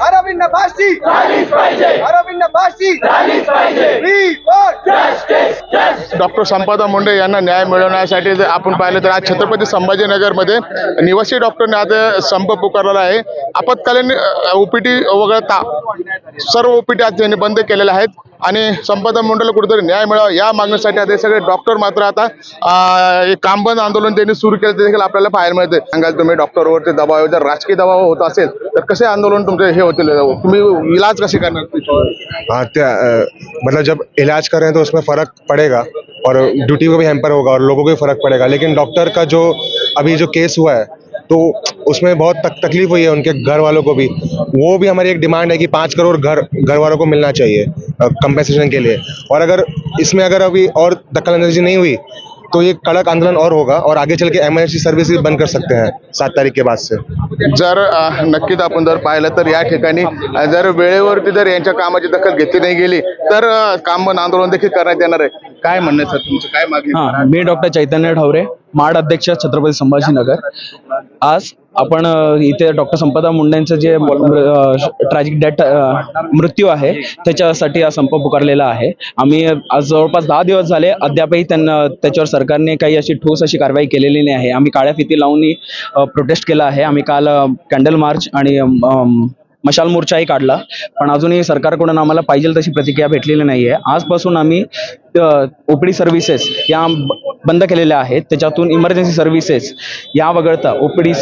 Arvind Arvind doctor संपादन मुंडे यांना न्याय मिळवण्यासाठी जर आपण पाहिलं तर आज छत्रपती संभाजीनगरमध्ये निवासी डॉक्टरने आज संप पुकारलेला आहे. आपत्कालीन ओपीटी वगळता सर्व ओपीटी आज त्यांनी बंद केलेल्या आहेत. संपदा मुंडेला कुठेतरी न्याय मिळावा या मागणीसाठी आता सगळे डॉक्टर मात्र आता एक काम बंद आंदोलन त्यांनी सुरू केलं ते देखील आपल्याला पाहायला मिळते. तुम्ही डॉक्टरवरती दबाव जर राजकीय दबाव होत असेल तर कसे आंदोलन तुमचे हे होतील? तुम्ही इलाज कसे करणार त्या मतलब जब इलाज कर तो उसमें फ़र्क पड़ेगा और ड्यूटी को भी हैम्पर होगा और लोगों को भी फ़र्क पड़ेगा। लेकिन डॉक्टर का जो अभी जो केस हुआ है तो उसमें बहुत तक, तकलीफ़ हुई है उनके घर वालों को भी। वो भी हमारी एक डिमांड है कि पाँच करोड़ घर घर वालों को मिलना चाहिए। कंपेंसेशन के लिए। और अगर इसमें अगर अभी और दखल अंदाजी नहीं हुई तो ये कड़क आंदोलन और होगा और आगे चल के एमरजेंसी सर्विस बंद कर सकते हैं सात तारीख के बाद से। जर अ, नक्कीच आपण जर पाहिलं तर या ठिकाणी जर वेळेवरती जर यांच्या कामाची दखल घेतली नाही गेली तर काम बंद आंदोलन देखील करण्यात येणार आहे. काय म्हणणं सर तुमचं? काय मागणी मी डॉक्टर चैतन्य ढवरे माड अध्यक्ष छत्रपती संभाजीनगर. आज आपण इथे डॉक्टर संपदा मुंडेंचं जे ट्रॅजिक डेट मृत्यू आहे त्याच्यासाठी हा संप पुकारलेला आहे. आम्ही आज जवळपास दहा दिवस झाले अद्यापही त्यांना त्याच्यावर सरकारने काही अशी ठोस अशी कारवाई केलेली नाही आहे. आम्ही काळ्या फिती लावून प्रोटेस्ट केला आहे. आम्ही काल कॅन्डल मार्च आणि मशाल मोर्चाही काढला. पण अजूनही सरकारकडून आम्हाला पाहिजे तशी प्रतिक्रिया भेटलेली नाही आहे आजपासून आम्ही ओपीडी सर्व्हिसेस या बंद केलेल्या आहेत. त्याच्यातून इमर्जन्सी सर्व्हिसेस या वगळता ओपीडी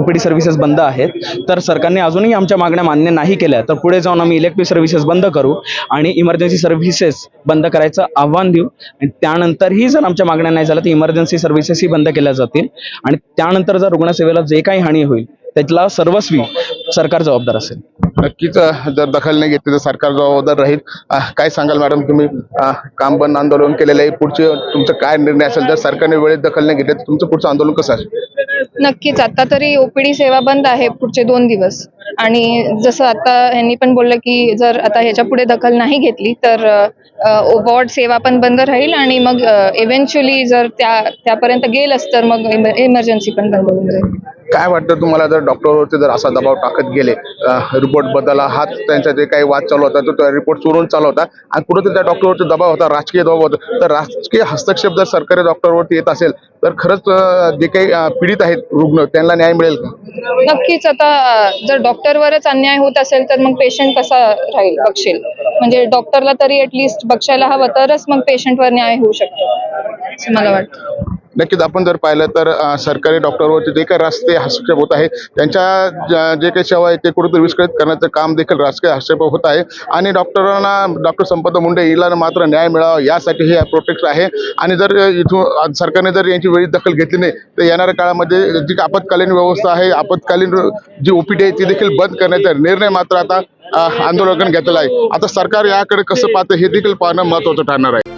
ओपीडी सर्व्हिसेस बंद आहेत. तर सरकारने अजूनही आमच्या मागण्या मान्य नाही केल्या. तर पुढे जाऊन आम्ही इलेक्ट्रिक सर्व्हिसेस बंद करू आणि इमर्जन्सी सर्व्हिसेस बंद करायचं आव्हान देऊ. आणि त्यानंतरही जर आमच्या मागण्या नाही झाल्या तर इमर्जन्सी सर्व्हिसेसही बंद केल्या जातील. आणि त्यानंतर जर रुग्णसेवेला जे काही हानी होईल त्याला सर्वस्वी सरकार जबाबदार असेल. नक्कीच जर दखल नाही घेतली तर सरकार जबाबदार राहील. काय सांगाल मॅडम तुम्ही? काम बंद आंदोलन केलेलं आहे. पुढचे तुमचं काय निर्णय असेल? जर सरकारने वेळेत दखल नाही घेतली तर तुमचं पुढचं आंदोलन कसं असेल? नक्कीच आता तरी ओपीडी सेवा बंद आहे पुढचे दोन दिवस. आणि जसं आता यांनी पण बोललं की जर आता ह्याच्या पुढे दखल नाही घेतली तर वॉर्ड सेवा पण बंद राहील आणि मग इव्हेंच्युअली जर त्या त्यापर्यंत गेलंच तर मग इमर्जन्सी पण बंद होऊन जाईल. काय वाटतं तुम्हाला जर डॉक्टरवरती जर असा दबाव टाकत गेले रिपोर्ट बदला हात त्यांचा जे काही वाद चालू होता तो रिपोर्ट चोरून चालू होता आणि कुठेतरी त्या डॉक्टरवरती दबाव होता राजकीय दबाव होता तर राजकीय हस्तक्षेप जर सरकारी डॉक्टरवरती येत असेल तर खरंच जे काही पीडित आहेत रुग्ण त्यांना न्याय मिळेल का? नक्कीच आता जर डॉक्टरवरच अन्याय होत असेल तर मग पेशंट कसा राहील बघशील? म्हणजे डॉक्टरला तरी ऍटलिस्ट बक्षायला हवं तरच मग पेशंटवर न्याय होऊ शकतो असं मला वाटतं. नक्कीच आपण जर पाहिलं तर सरकारी डॉक्टरवरती जे काही राजकीय हस्तक्षेप होत आहे त्यांच्या जे काही सेवा आहे ते कुठेतरी विस्कळीत करण्याचं काम देखील राजकीय हस्तक्षेप होत आहे. आणि डॉक्टरांना डॉक्टर संपदा मुंडे हिला मात्र न्याय मिळावा यासाठी हे प्रोटेक्ट आहे. आणि जर इथून सरकारने जर यांची वेळी दखल घेतली नाही तर येणाऱ्या काळामध्ये जी आपत्कालीन व्यवस्था आहे आपत्कालीन जी ओपीडी आहे ती देखील बंद करण्याचा निर्णय मात्र आता आंदोलन घेतलेला आहे. आता सरकार याकडे कसं पाहतं हे देखील पाहणं महत्वाचं ठरणार आहे.